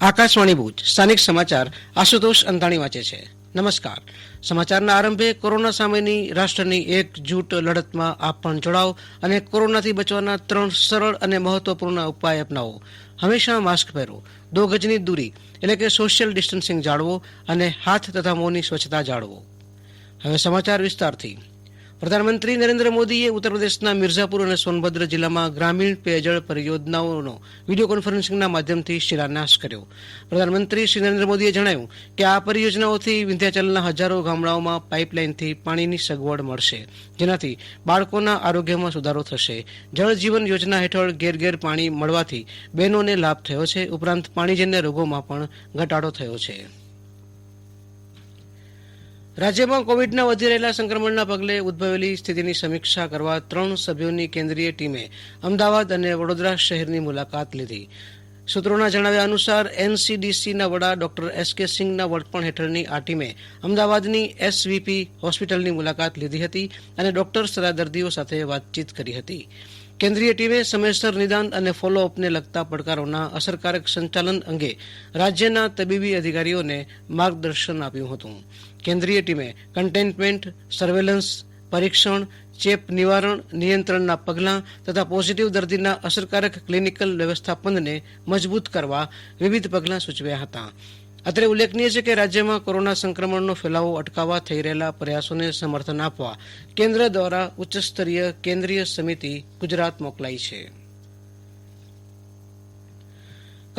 આકાશવાણી ભુજ, સ્થાનિક સમાચાર, આશુતોષ અંતાણી વાંચે છે. નમસ્કાર. સમાચારના આરંભે કોરોના સામેની રાષ્ટ્રની એકજૂટ લડતમાં આપ પણ જોડાઓ અને કોરોનાથી બચવાના ત્રણ સરળ અને મહત્વપૂર્ણ ઉપાય અપનાવો. હંમેશા માસ્ક પહેરો, દો ગજની દૂરી, એટલે કે સોશિયલ ડિસ્ટન્સિંગ જાળવો અને હાથ તથા મોંની સ્વચ્છતા જાળવો. હવે સમાચાર વિસ્તારથી. પ્રધાનમંત્રી નરેન્દ્ર મોદીએ ઉત્તર પ્રદેશના મિર્ઝાપુર અને સોનભદ્ર જિલ્લામાં ગ્રામીણ પેયજળ પરિયોજનાઓનો વીડિયો કોન્ફરન્સિંગના માધ્યમથી શિલાન્યાસ કર્યો. પ્રધાનમંત્રી શ્રી નરેન્દ્ર મોદીએ જણાવ્યું કે આ પરિયોજનાઓથી વિંધ્યાચલના હજારો ગામડાઓમાં પાઇપલાઇનથી પાણીની સગવડ મળશે, જેનાથી બાળકોના આરોગ્યમાં સુધારો થશે. જળ જીવન યોજના હેઠળ ઘેર ઘેર પાણી મળવાથી બહેનોને લાભ થયો છે. ઉપરાંત પાણીજન્ય રોગોમાં પણ ઘટાડો થયો છે. રાજ્યમાં કોવિડના વધી રહેલા સંક્રમણના પગલે ઉદભવેલી સ્થિતિની સમીક્ષા કરવા ત્રણ સભ્યોની કેન્દ્રીય ટીમે અમદાવાદ અને વડોદરા શહેરની મુલાકાત લીધી. સૂત્રોના જણાવ્યા અનુસાર એનસીડીસીના વડા ડોક્ટર એસ કે સિંઘના વડપણ હેઠળની આ ટીમે અમદાવાદની એસવીપી હોસ્પિટલની મુલાકાત લીધી હતી અને ડોક્ટર્સ તથા દર્દીઓ સાથે વાતચીત કરી હતી. કેન્દ્રીય ટીમે સમયસર નિદાન અને ફોલોઅપને લગતા પડકારોના અસરકારક સંચાલન અંગે રાજ્યના તબીબી અધિકારીઓને માર્ગદર્શન આપ્યું હતું. કેન્દ્રીય ટીમે કન્ટેનમેન્ટ સર્વેલન્સ, પરીક્ષણ, ચેપ નિવારણ, નિયંત્રણના પગલાં તથા પોઝિટિવ દર્દીના અસરકારક ક્લિનિકલ વ્યવસ્થાપનને મજબૂત કરવા વિવિધ પગલાં સૂચવ્યા હતા. અત્રે ઉલ્લેખનીય છે કે રાજ્યમાં કોરોના સંક્રમણનો ફેલાવો અટકાવવા થઈ રહેલા પ્રયાસોને સમર્થન આપવા કેન્દ્ર દ્વારા ઉચ્ચસ્તરીય કેન્દ્રીય સમિતિ ગુજરાત મોકલાઈ છે.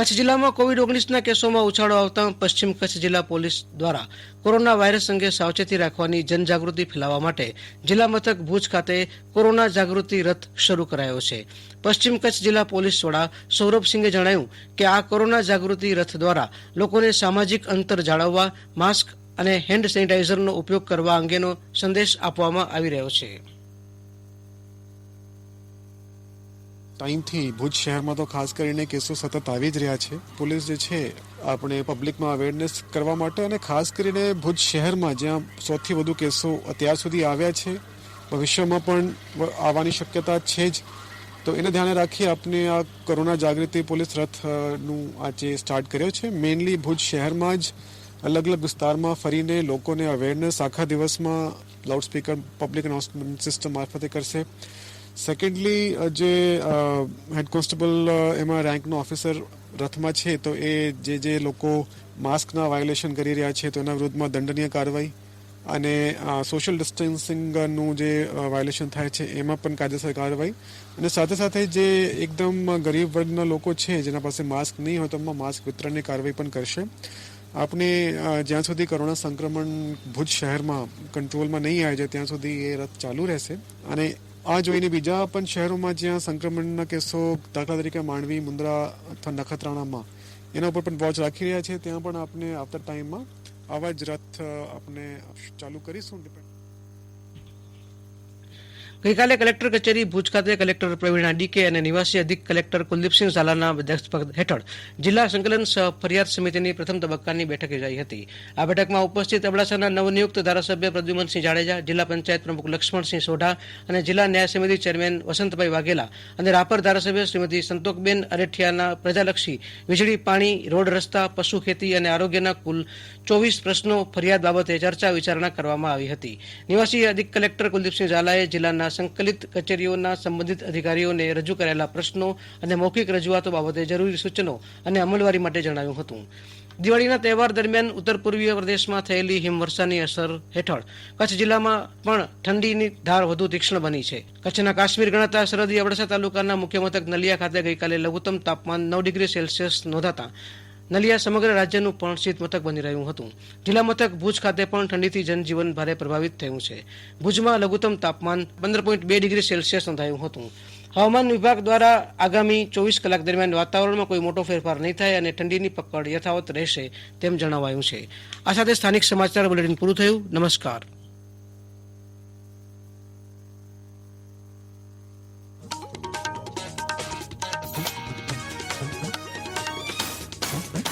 કચ્છ જિલ્લામાં કોવિડ ઓગણીસના કેસોમાં ઉછાળો આવતા પશ્ચિમ કચ્છ જિલ્લા પોલીસ દ્વારા કોરોના વાયરસ અંગે સાવચેતી રાખવાની જનજાગૃતિ ફેલાવવા માટે જિલ્લા મથક ભુજ ખાતે કોરોના જાગૃતિ રથ શરૂ કરાયો છે. પશ્ચિમ કચ્છ જિલ્લા પોલીસ વડા સૌરભસિંહે જણાવ્યું કે આ કોરોના જાગૃતિ રથ દ્વારા લોકોને સામાજિક અંતર જાળવવા, માસ્ક અને હેન્ડ સેનિટાઇઝરનો ઉપયોગ કરવા અંગેનો સંદેશ આપવામાં આવી રહ્યો છે. ટાઈમથી ભુજ શહેરમાં તો ખાસ કરીને કેસો સતત આવી જ રહ્યા છે. પોલીસ જે છે, આપણે પબ્લિકમાં અવેરનેસ કરવા માટે અને ખાસ કરીને ભુજ શહેરમાં જ્યાં સૌથી વધુ કેસો અત્યાર સુધી આવ્યા છે, ભવિષ્યમાં પણ આવવાની શક્યતા છે જ. તો એને ધ્યાને રાખી આપણે આ કોરોના જાગૃતિ પોલીસ રથનું આજે સ્ટાર્ટ કર્યો છે. મેઇનલી ભુજ શહેરમાં જ અલગ અલગ વિસ્તારમાં ફરીને લોકોને અવેરનેસ આખા દિવસમાં લાઉડસ્પીકર પબ્લિક અનાઉન્સમેન્ટ સિસ્ટમ મારફતે કરશે. સેકન્ડલી જે હેડ કોન્સ્ટેબલ એમાં રેન્કનો ઓફિસર રથમાં છે, તો એ જે જે લોકો માસ્કના વાયોલેશન કરી રહ્યા છે, તો એના વિરુદ્ધમાં દંડનીય કાર્યવાહી અને સોશિયલ ડિસ્ટન્સિંગનું જે વાયોલેશન થાય છે, એમાં પણ કાયદેસર કાર્યવાહી. અને સાથે સાથે જે એકદમ ગરીબ વર્ગના લોકો છે, જેના પાસે માસ્ક નહીં હોય, તો એમાં માસ્ક વિતરણની કાર્યવાહી પણ કરશે. આપણે જ્યાં સુધી કોરોના સંક્રમણ ભુજ શહેરમાં કંટ્રોલમાં નહીં આવી જાય ત્યાં સુધી એ રથ ચાલુ રહેશે. અને આ જોઈને બીજા પણ શહેરોમાં જ્યાં સંક્રમણના કેસો દાખલા તરીકે માંડવી, મુન્દ્રા અથવા નખત્રાણામાં એના ઉપર પણ વોચ રાખી રહ્યા છે, ત્યાં પણ આપણે આવતા ટાઈમમાં આવા જ રથ આપણે ચાલુ કરીશું. ગઈકાલે કલેક્ટર કચેરી ભુજ ખાતે કલેક્ટર પ્રવીણા ડીકે અને નિવાસી અધિક કલેક્ટર કુલદીપસિંહ ઝાલાના અધ્યક્ષપદ હેઠળ જિલ્લા સંકલન સહ ફરિયાદ સમિતિની પ્રથમ તબક્કાની બેઠક યોજાઈ હતી. આ બેઠકમાં ઉપસ્થિત અબડાસાના નવનિયુક્ત ધારાસભ્ય પ્રદ્યુમનસિંહ જાડેજા, જિલ્લા પંચાયત પ્રમુખ લક્ષ્મણસિંહ સોઢા અને જિલ્લા ન્યાય સમિતિ ચેરમેન વસંતભાઈ વાઘેલા અને રાપર ધારાસભ્ય શ્રીમતી સંતોકબેન અરેઠિયાના પ્રજાલક્ષી વીજળી, પાણી, રોડ રસ્તા, પશુ ખેતી અને આરોગ્યના કુલ ચોવીસ પ્રશ્નો ફરિયાદ બાબતે ચર્ચા વિચારણા કરવામાં આવી હતી. નિવાસી અધિક કલેક્ટર કુલદીપસિંહ ઝાલાએ જિલ્લાના સંકલિત કચેરીઓના સંબંધિત અધિકારીઓને રજૂ કરાયેલા પ્રશ્નો અને મૌખિક રજૂઆતો બાબતે જરૂરી સૂચનો અને અમલવારી માટે જણાવ્યું હતું. દિવાળીના તહેવાર દરમિયાન ઉત્તર પૂર્વીય પ્રદેશમાં થયેલી હિમવર્ષાની અસર હેઠળ કચ્છ જિલ્લામાં પણ ઠંડીની ધાર વધુ તીક્ષ્ણ બની છે. કચ્છના કાશ્મીર ગણાતા સરહદી અબડાસા તાલુકાના મુખ્ય મથક નલિયા ખાતે ગઈકાલે લઘુત્તમ તાપમાન નવ ડિગ્રી સેલ્સિયસ નોંધાતા નલિયા સમગ્ર રાજ્યનું પણ શીત મથક બની રહ્યું હતું. જિલ્લા મથક ભુજ ખાતે પણ ઠંડીથી જનજીવન ભારે પ્રભાવિત થયું છે. ભુજમાં લઘુત્તમ તાપમાન પંદર પોઈન્ટ બે ડિગ્રી સેલ્સિયસ નોંધાયું હતું. હવામાન વિભાગ દ્વારા આગામી ચોવીસ કલાક દરમિયાન વાતાવરણમાં કોઈ મોટો ફેરફાર નહીં થાય અને ઠંડીની પકડ યથાવત રહેશે તેમ જણાવાયું છે. આ સાથે સ્થાનિક સમાચાર બુલેટિન પૂરું થયું. નમસ્કાર. Okay.